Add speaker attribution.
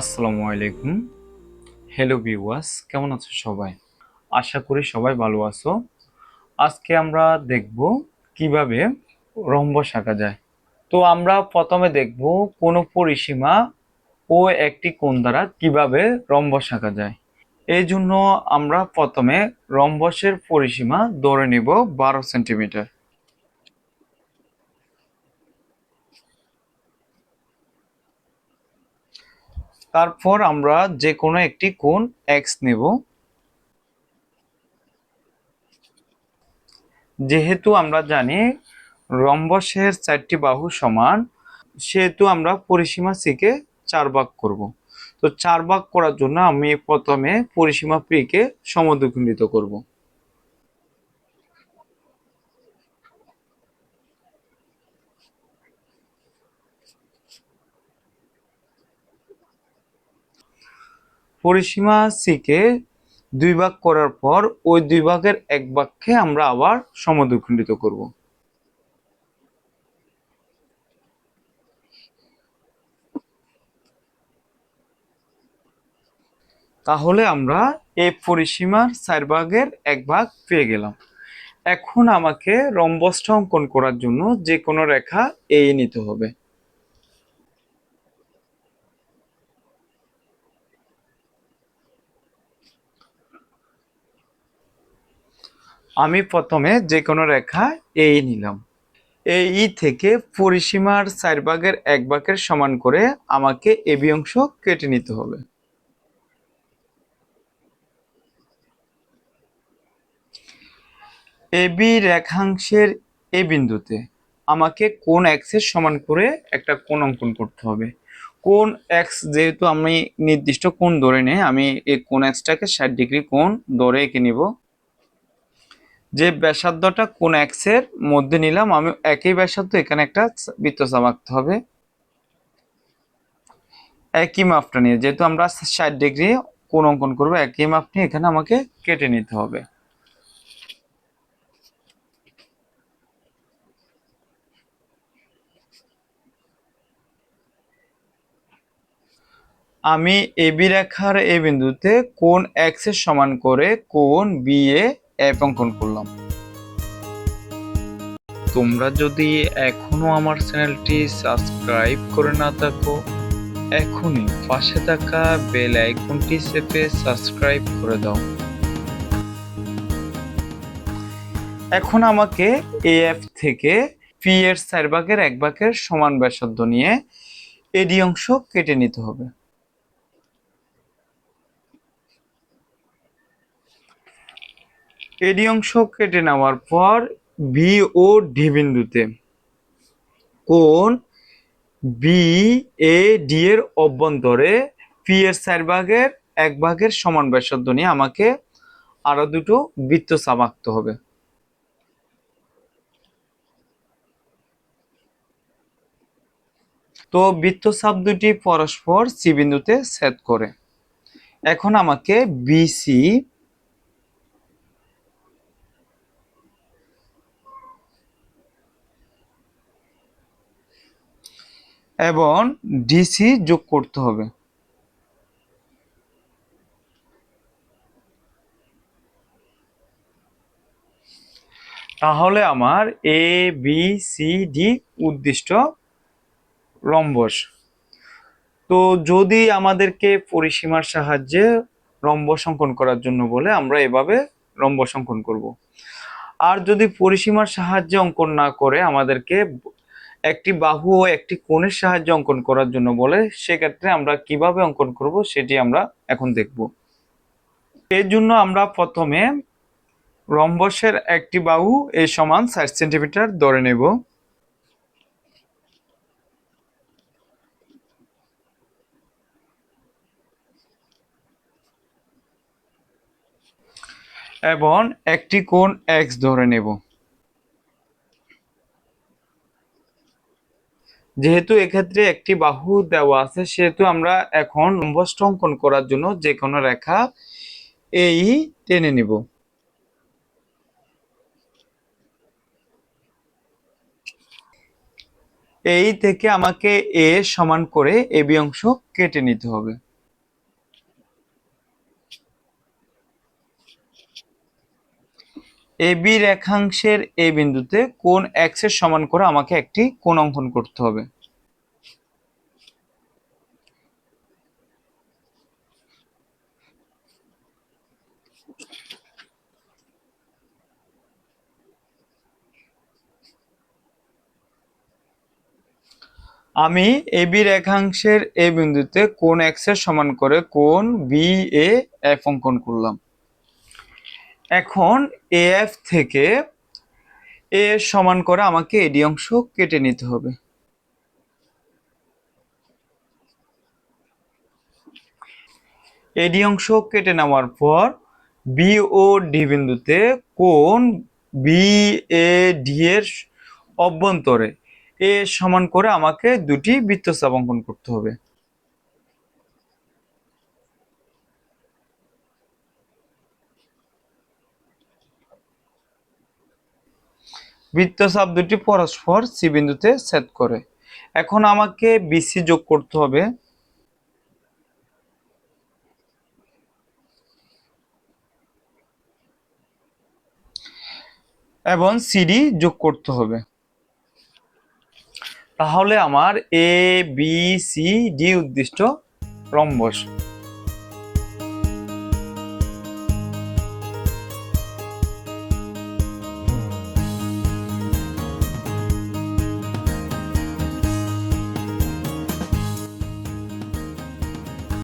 Speaker 1: আসসালামু আলাইকুম। Hello viewers কেমন আছো সবাই? আশা করি সবাই ভালো আছো। আজকে আমরা দেখব কীভাবে রম্বস আঁকা যায়। তো আমরা প্রথমে দেখব কোনো পরিসীমা ও একটি কোণ দ্বারা কীভাবে রম্বস আঁকা যায়। এই জন্য আমরা প্রথমে রম্বসের পরিসীমা ধরে নেব বারো সেন্টিমিটার। তারপর আমরা যে কোনো একটি কোণ এক্স নেব। যেহেতু আমরা জানি রম্বসের চারটি বাহু সমান, সেহেতু আমরা পরিসীমা সিকে চার ভাগ করব। তো চার ভাগ করার জন্য আমি প্রথমে পরিসীমা প্রিকে সমদ্বিখণ্ডিত করব। পরিসীমা সিকে দুই ভাগ করার পর ওই দুই ভাগের এক ভাগকে আমরা আবার সমদ্বিখণ্ডিত করব। তাহলে আমরা এই পরিসীমার চার ভাগের এক ভাগ পেয়ে গেলাম। এখন আমাকে রম্বসটা অঙ্কন করার জন্য যে কোনো রেখা এই নিতে হবে। আমি প্রথমে যে কোনো রেখা এই নিলাম। এই ই থেকে পরিসীমার চার ভাগের এক ভাগের সমান করে আমাকে এবি অংশ কেটে নিতে হবে। এবি রেখাংশের এ বিন্দুতে আমাকে কোন এক্সের সমান করে একটা কোন অঙ্কন করতে হবে। কোন এক্স যেহেতু আমি নির্দিষ্ট কোণ ধরে নেই আমি এই কোন এক্সটাকে ষাট ডিগ্রি কোণ ধরে এঁকে নিব। যে ব্যাসার্ধটা কোন এক্সের মধ্যে নিলাম, আমি একই ব্যাসার্ধ এখানে একটা বৃত্তচাপ আঁকতে হবে। একই মাপটা নিয়ে, যেহেতু আমরা ষাট ডিগ্রি কোন অঙ্কন করব, একই মাপ নিয়ে এখানে আমাকে কেটে নিতে হবে। আমি এবি রেখার এ বিন্দুতে কোন এক্সের সমান করে কোন বি এ এফ অঙ্কন করলাম। তোমরা যদি এখনও আমার চ্যানেলটি সাবস্ক্রাইব করে না থাকো এখনই পাশে থাকা বেল আইকনটি চেপে সাবস্ক্রাইব করে দাও। এখন আমাকে এএফ থেকে পি এর চার ভাগের এক ভাগের সমান ব্যাসার্ধ নিয়ে এডি অংশ কেটে নিতে হবে। এডি অংশ কেটে নেওয়ার পর বি ও ডি বিন্দুতে। কোন বি এ ডি এর অভ্যন্তরে পি এর চার ভাগের এক ভাগের সমান ব্যাসার্ধ নিয়ে আমাকে আরও দুটো বৃত্তচাপ আঁকতে হবে। তো বৃত্তচাপ দুটি পরস্পর সি বিন্দুতে ছেদ করে। এখন আমাকে বিসি এবং ডিসি যোগ করতে হবে। তাহলে আমার এ বি সি ডি উদ্দিষ্ট রম্বস। তো যদি আমাদেরকে পরিসীমার সাহায্যে রম্বস অঙ্কন করার জন্য বলে, আমরা এভাবে রম্বস অঙ্কন করব। আর যদি পরিসীমার সাহায্যে অঙ্কন না করে আমাদেরকে একটি বাহু ও একটি কোণের সাহায্যে অঙ্কন করার জন্য বলে, সেক্ষেত্রে আমরা কীভাবে অঙ্কন করব সেটি আমরা এখন দেখব। এর জন্য আমরা প্রথমে রম্বসের একটি বাহু এই সমান ষাট সেন্টিমিটার ধরে নেব। এবং একটি কোণ এক্স ধরে নেব। যেহেতু এক্ষেত্রে একটি বাহু দেওয়া আছে, সেহেতু আমরা এখন লম্বষ্ট অঙ্কন করার জন্য যে কোনো রেখা এই টেনে নিব। এই থেকে আমাকে এ সমান করে এ বি অংশ কেটে নিতে হবে। এবি রেখাংশের এ বিন্দুতে কোন এক্স সমান করে আমাকে একটি কোণ অঙ্কন করতে হবে। আমি এবি রেখাংশের এ বিন্দুতে কোন এক্স সমান করে কোন বি এ এফ অঙ্কন করলাম। এখন এ এফ থেকে এ সমান করে আমাকে এডি অংশ কেটে নিতে হবে। এডি অংশ কেটে নেওয়ার পর বি ও ডি বিন্দুতে কোন বি এ ডি এর অভ্যন্তরে এ সমান করে আমাকে দুটি বৃত্তচাপ অঙ্কন করতে হবে। বৃত্তচাপ দুটি পরস্পর সি বিন্দুতে ছেদ করে। এখন আমাকে বিসি যোগ করতে হবে। এবং সিডি যোগ করতে হবে। তাহলে আমার এ বি সি ডি উদ্দিষ্ট রম্বস